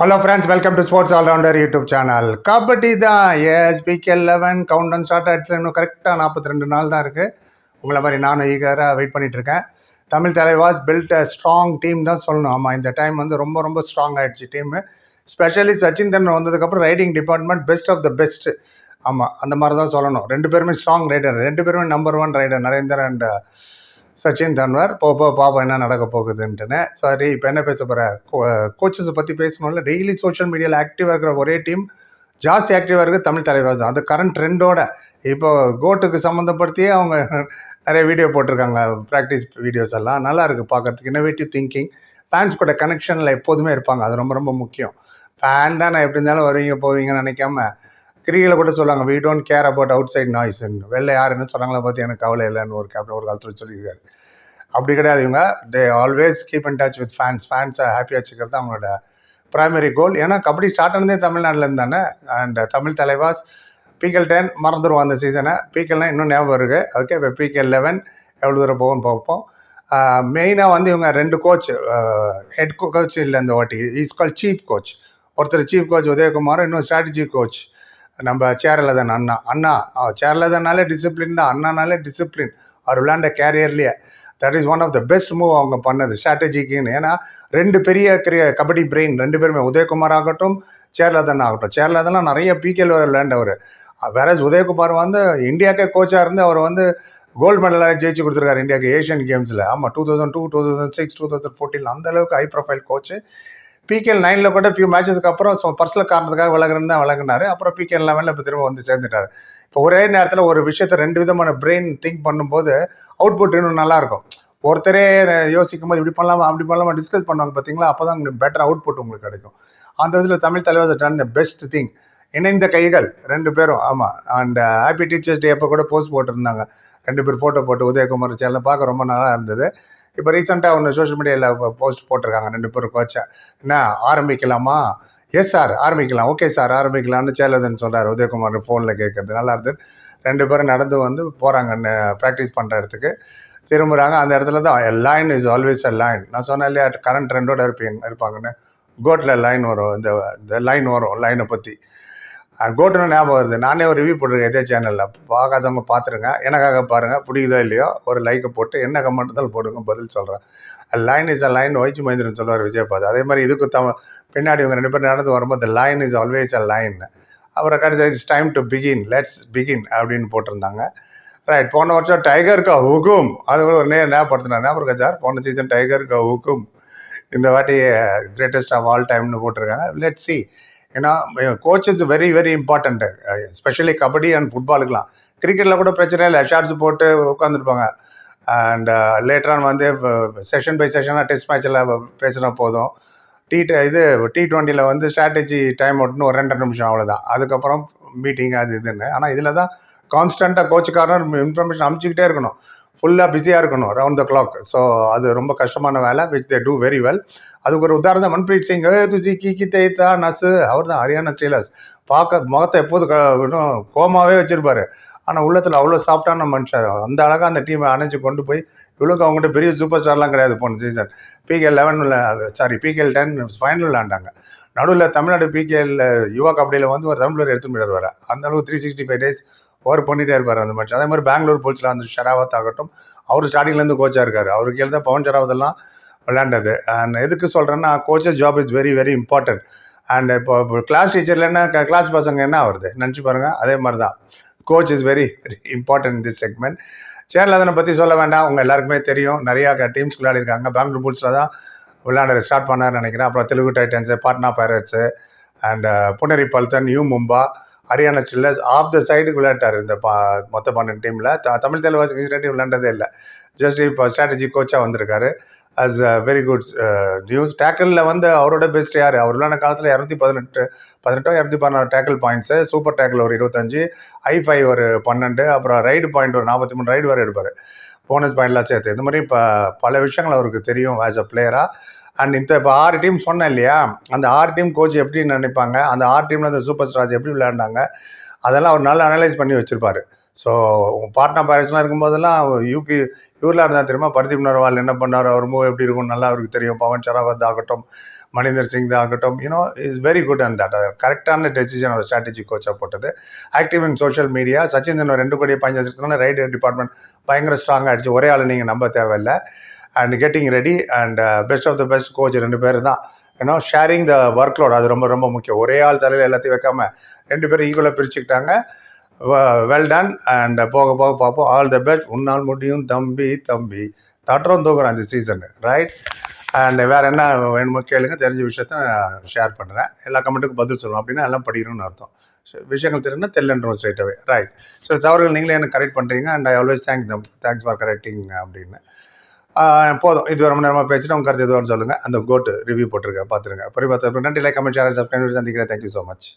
Hello friends welcome to sports allrounder YouTube channel kabaddi தான். S PK eleven count down start ஆகிடுச்சு இன்னும் கரெக்டாக நாற்பத்தி ரெண்டு நாள் தான் இருக்குது உங்களை மாதிரி நானும் ஈகராக வெயிட் பண்ணிகிட்ருக்கேன் இருக்கேன். Tamil Thalaivas build a strong team தான் சொல்லணும். ஆமாம் இந்த டைம் வந்து ரொம்ப ரொம்ப ஸ்ட்ராங் ஆகிடுச்சு டீமு ஸ்பெஷலி சச்சின் தெண்டர் வந்ததுக்கப்புறம் raiding department best of the best ஆமாம் அந்த மாதிரி தான் சொல்லணும். ரெண்டு பேருமே ஸ்ட்ராங் ரைடர் ரெண்டு பேருமே number one raider Narender and Sachin Tanwar போ போ பாப்பா என்ன நடக்க போகுதுன்ட்டுன்னு. சரி இப்போ என்ன பேச போகிற கோச்சஸை பற்றி பேசணும்ல. டெய்லி சோஷியல் மீடியாவில் ஆக்டிவாக இருக்கிற ஒரே டீம் ஜாஸ்தி ஆக்டிவாக இருக்குது தமிழ் தலைவர் தான். அது கரண்ட் ட்ரெண்டோட இப்போ கோட்டுக்கு சம்மந்தப்படுத்தியே அவங்க நிறைய வீடியோ போட்டிருக்காங்க. ப்ராக்டிஸ் வீடியோஸ் எல்லாம். நல்லா இருக்குது பார்க்கறதுக்கு. இன்னோவேட்டிவ் திங்கிங் ஃபேன்ஸ் கூட கனெக்ஷனில் எப்போதுமே இருப்பாங்க. அது ரொம்ப ரொம்ப முக்கியம். ஃபேன் தான் நான் எப்படி இருந்தாலும் வருவீங்க போவீங்கன்னு நினைக்காம. கிரிக்கெட்டில் கூட சொல்லுவாங்க we don't care about outside நாய்ஸ்ன்னு வெளில யாருன்னு சொன்னாங்களா பார்த்து எனக்கு கவலை இல்லைன்னு ஒரு கேப்டன் ஒரு காலத்தில் சொல்லியிருக்காரு. அப்படி கிடையாது இவங்க. They always keep in touch with fans ஃபேன்ஸை ஹாப்பியாக வச்சுக்கிறது தான் அவங்களோட ப்ரைமரி கோல் ஏன்னா கபடி ஸ்டார்ட் ஆனதே தமிழ்நாட்டில் இருந்தானே அண்ட் தமிழ் தலைவாஸ் பிகல் டென் மறந்துடுவோம் அந்த சீசனை பிகல்னா இன்னும் ஞாபகம் இருக்குது ஓகே இப்போ பிகல் லெவன் எவ்வளோ தூரம் போகும்னு பார்ப்போம். மெயினாக வந்து இவங்க ரெண்டு கோச் ஹெட் கோச் இல்லை இந்த வாட்டி. இஸ் கால் சீஃப் கோச் ஒருத்தர் சீஃப் கோச் உதயகுமார் இன்னும் ஸ்ட்ராட்டஜி கோச் நம்ம சேரலதன் அண்ணா. அண்ணா சேரலதனாலே டிசிப்ளின் தான். அண்ணானாலே டிசிப்ளின் அவர் விளாண்ட கேரியர்லேயே that is one of the best move அவங்க பண்ணது ஸ்ட்ராட்டஜிக்குன்னு ஏன்னா ரெண்டு பெரிய கிரிய கபடி பிரெயின் ரெண்டு பேருமே. உதயகுமார் ஆகட்டும் சேர்லதன் ஆகட்டும். சேர்லதன்லாம் நிறைய பிகேல விளையாண்டவர். வேற உதயகுமார் வந்து இந்தியாக்கே கோச்சாக இருந்து அவர் வந்து கோல்டு மெடல் ஜெயிச்சு கொடுத்துருக்காரு இந்தியாவுக்கு ஏஷியன் கேம்ஸில் ஆமாம் two thousand two two thousand six two thousand fourteen அந்த அளவுக்கு ஹை ப்ரொஃபைல் கோச்சு பிகேஎல் நைனில் கூட ஃபியூ மேட்சஸ்க்கு அப்புறம் ஸோ பர்சனல் காரணத்துக்காக விலகுறேன்னு தான் விலகினாரு. அப்புறம் பிகேஎல் லெவனில் இப்போ திரும்ப வந்து சேர்ந்துட்டார். இப்போ ஒரே நேரத்தில் ஒரு விஷயத்த ரெண்டு விதமான பிரெயின் திங்க் பண்ணும்போது அவுட்புட் இன்னும் நல்லாயிருக்கும். ஒருத்தரே யோசிக்கும் போது இப்படி பண்ணலாமா அப்படி பண்ணலாமா டிஸ்கஸ் பண்ணுவாங்க பார்த்தீங்களா அப்போ தான் உங்களுக்கு பெட்டர் அவுட்புட் உங்களுக்கு கிடைக்கும். அந்த விதத்தில் தமிழ் தலைவர் டன் த பெஸ்ட் திங் இணைந்த கைகள் ரெண்டு பேரும் ஆமாம் அண்ட் ஹாப்பி டீச்சர்ஸ் டே அப்போ கூட போஸ்ட் போட்டிருந்தாங்க. ரெண்டு பேர் ஃபோட்டோ போட்டு உதயகுமார் சேனல் பார்க்க ரொம்ப நல்லா இருந்தது. இப்போ ரீசெண்டாக ஒன்று சோஷியல் மீடியாவில் போஸ்ட் போட்டிருக்காங்க ரெண்டு பேரும் கோச்சா என்ன ஆரம்பிக்கலாமா? எஸ் சார் ஆரம்பிக்கலாம். ஓகே சார் ஆரம்பிக்கலாம்னு சேலதன் சொல்கிறார் உதயகுமார் ஃபோனில் கேட்குறது நல்லா இருந்தது. ரெண்டு பேரும் நடந்து வந்து போகிறாங்க ப்ராக்டிஸ் பண்ணுற இடத்துக்கு. திரும்புகிறாங்க அந்த இடத்துல தான் line is always a line நான் சொன்னேன் இல்லையா கரண்ட் ட்ரெண்டோட இருப்பீங்க இருப்பாங்கன்னு. கோட்டில் லைன் வரும். இந்த இந்த லைன் வரும் லைனை பற்றி கோட்டுன்னு ஞாபகம் வருது. நானே ஒரு ரிவ்யூ போட்டிருக்கேன் இதே சேனலில் பார்க்காதவங்க பார்த்துருங்க. எனக்காக பாருங்கள் பிடிக்குதோ இல்லையோ ஒரு லைக்கை போட்டு என்ன கமெண்ட் தான் போடுங்க. பதில் சொல்கிறேன் லைன் இஸ் அ லைன் ஒய்ச்சி மைந்திரன் சொல்லுவார் விஜயபாத் அதே மாதிரி இதுக்கு தம் பின்னாடி இவங்க ரெண்டு பேரும் நடந்து வரும்போது line is always a line அப்புறம் கடைசி it's time to begin let's begin அப்படின்னு போட்டிருந்தாங்க. ரைட் போன வருஷம் டைகர் கா ஹுக்கும் அது கூட ஒரு நேர் ஞாபகப்படுத்தினார் ஞாபகம் இருக்கா சார்? போன சீசன் டைகர் கா இந்த வாட்டி கிரேட்டஸ்ட் ஆஃப் ஆல் டைம்னு போட்டிருக்காங்க. லெட் சி ஏன்னா coach is very very important specially kabaddi and ஃபுட்பாலுக்குலாம் கிரிக்கெட்டில் கூட பிரச்சனை இல்லை. ஷார்ட்ஸ் போட்டு உட்காந்துருப்பாங்க அண்ட் லேட்டரான் வந்து செஷன் பை செஷனாக டெஸ்ட் மேட்ச்சில் பேசினா போதும். டி இது டி ட்வெண்ட்டியில் வந்து ஸ்ட்ராட்டஜி டைம் அவுட்னு ஒரு ரெண்டரை நிமிஷம் அவ்வளோதான் அதுக்கப்புறம் மீட்டிங் அது இதுன்னு. ஆனால் இதில் தான் கான்ஸ்டண்ட்டாக கோச்சுக்காரன் இன்ஃபர்மேஷன் அமுச்சிக்கிட்டே இருக்கணும். ஃபுல்லாக பிஸியாக இருக்கணும் ரவுண்ட் த கிளாக் ஸோ அது ரொம்ப கஷ்டமான வேலை which they do very well அதுக்கு ஒரு உதாரணம் மன்பிரீத் சிங் ஏ துஜி கி கி தேத்தா நசு. அவர் தான் ஹரியானா ஸ்டீலர்ஸ். பார்க்க முகத்தை எப்போது க இன்னும் கோமாவே வச்சிருப்பாரு. ஆனால் உள்ளத்தில் அவ்வளோ சாஃப்டான மனுஷன். அந்த அழகாக அந்த டீமை அணைஞ்சு கொண்டு போய் இவ்வளோக்கு அவங்ககிட்ட பெரிய சூப்பர் ஸ்டார்லாம் கிடையாது போன சீசன் பிகேஎல் லெவனில் சாரி பிகேஎல் டென் ஃபைனல் விளாண்டாங்க நடுவில் தமிழ்நாடு பிகேஎல் யுவா கபடியில் வந்து ஒரு தமிழர் எடுத்து போயிடுவார். வர அந்த அளவுக்கு three sixty five days over பண்ணிகிட்டே இருப்பார் அந்த மேட்ச் அதே மாதிரி பெங்களூர் போல்ஸில் அந்த ஷராவத் ஆகட்டும் அவர் ஸ்டார்டிங்லேருந்து கோச்சாக இருக்கார். அவருக்கு எழுத பவன் ஷராவத் எல்லாம் விளையாண்டது. அண்ட் எதுக்கு சொல்கிறேன்னா coaches job is very very important and இப்போ கிளாஸ் டீச்சரில் என்ன கிளாஸ் பசங்க என்ன வருது நினச்சி பாருங்கள் அதே மாதிரி தான் coach is very very important in this segment channel அதனை பற்றி சொல்ல வேண்டாம். உங்கள் எல்லாருக்குமே தெரியும். நிறையா டீம்ஸ் விளையாடிருக்காங்க. பெங்களூர் புல்ஸில் தான் விளையாட ஸ்டார்ட் பண்ணார்னு நினைக்கிறேன். அப்புறம் Telugu Titans Patna Pirates and Puneri Paltan U Mumba Haryana Steelers of the சைடுக்கு விளையாட்டார் இந்த பா மொத்த பன்னெண்டு டீமில் தமிழ் தெலுங்கு ரெண்டு விளையாண்டதே இல்லை. ஜஸ்ட் இப்போ ஸ்ட்ராட்டஜி கோச்சாக வந்திருக்காரு. As a very good news டேக்கிளில் வந்து அவரோட பெஸ்ட் யார்? அவர் விளையாட காலத்தில் இரநூத்தி பதினெட்டு பதினெட்டோ இரநூத்தி பதினாறு டேக்கிள் பாயிண்ட்ஸு சூப்பர் டேக்கிள் ஒரு இருபத்தஞ்சு ஐ ஃபைவ் ஒரு பன்னெண்டு அப்புறம் ரைடு பாயிண்ட் ஒரு நாற்பத்தி மூணு ரைடு வரை எடுப்பார். போனஸ் பாயிண்ட்லாம் சேர்த்து. இந்த மாதிரி இப்போ பல விஷயங்கள் அவருக்கு தெரியும் ஆஸ் அ பிளேயராக அண்ட் இந்த இப்போ ஆறு டீம் சொன்னேன் இல்லையா? அந்த ஆறு டீம் கோச் எப்படி நினைப்பாங்க? அந்த ஆறு டீமில் அந்த சூப்பர் ஸ்டார்ஸ் எப்படி விளையாண்டாங்க? அதெல்லாம் அவர் நல்லா அனலைஸ் பண்ணி வச்சுருப்பார். ஸோ பாட்னா பேரண்ட்ஸ்லாம் இருக்கும்போதெல்லாம் யூபி இவரில் இருந்தால் தெரியுமா? பர்தீப் நர்வால் என்ன பண்ணார்? அவர் மூவ் எப்படி இருக்கும்? நல்லா அவருக்கு தெரியும். பவன் சராவத் ஆகட்டும் மணிந்தர் சிங் தான் ஆகட்டும் you know is very good and that கரெக்டான டெசிஷன் ஒரு ஸ்ட்ராட்டஜி கோச்சாக போட்டது. Active in social media Sachin ஒரு ரெண்டு கோடியை பாஞ்சு வச்சிருக்கனால ரைட் டிபார்ட்மெண்ட் பயங்கர ஸ்ட்ராங் ஆயிடுச்சு ஒரே ஆள் நீங்கள் நம்ப தேவையில்லை. And getting ready and best of the best coach ரெண்டு பேர் தான். ஏன்னா ஷேரிங் த ஒர்க் லோட் அது ரொம்ப ரொம்ப முக்கியம். ஒரே ஆள் தலையில் எல்லாத்தையும் வைக்காம ரெண்டு பேரும் ஈக்குவலாக பிரிச்சுக்கிட்டாங்க. வெல் டன் அண்ட் போக போக பார்ப்போம். ஆல் த பெஸ்ட் உன்னால் முடியும் தம்பி தம்பி. தட்டுறோம் தூக்குறோம் அந்த சீசனு ரைட் அண்ட் வேறு என்ன வேணுமோ கேளுங்க. தெரிஞ்ச விஷயத்த ஷேர் பண்ணுறேன் எல்லா கமெண்ட்டுக்கும் பதில் சொல்லுவோம். அப்படின்னா எல்லாம் படிக்கணும்னு அர்த்தம். விஷயங்கள் தெரியும்னா தெரியலன்றோம் ஸ்ட்ரைட்டாகவே ரைட் ஸோ தவறுகள் நீங்களே எனக்கு கரெக்ட் பண்ணுறீங்க and I always thank them thanks for correcting அப்படின்னு. போதும். இது ரொம்ப நேரமாக பேசிட்டு உங்க கருத்து எதுவும் சொல்லுங்கள் அந்த கோட்டு ரிவ்யூ போட்டிருக்கேன். பார்த்துருங்க. அப்புறம் பார்த்து நன்றி. லைக் கமெண்ட் சேனல் சப்ஸ்கிரைப் சந்திக்கிறேன். Thank you so much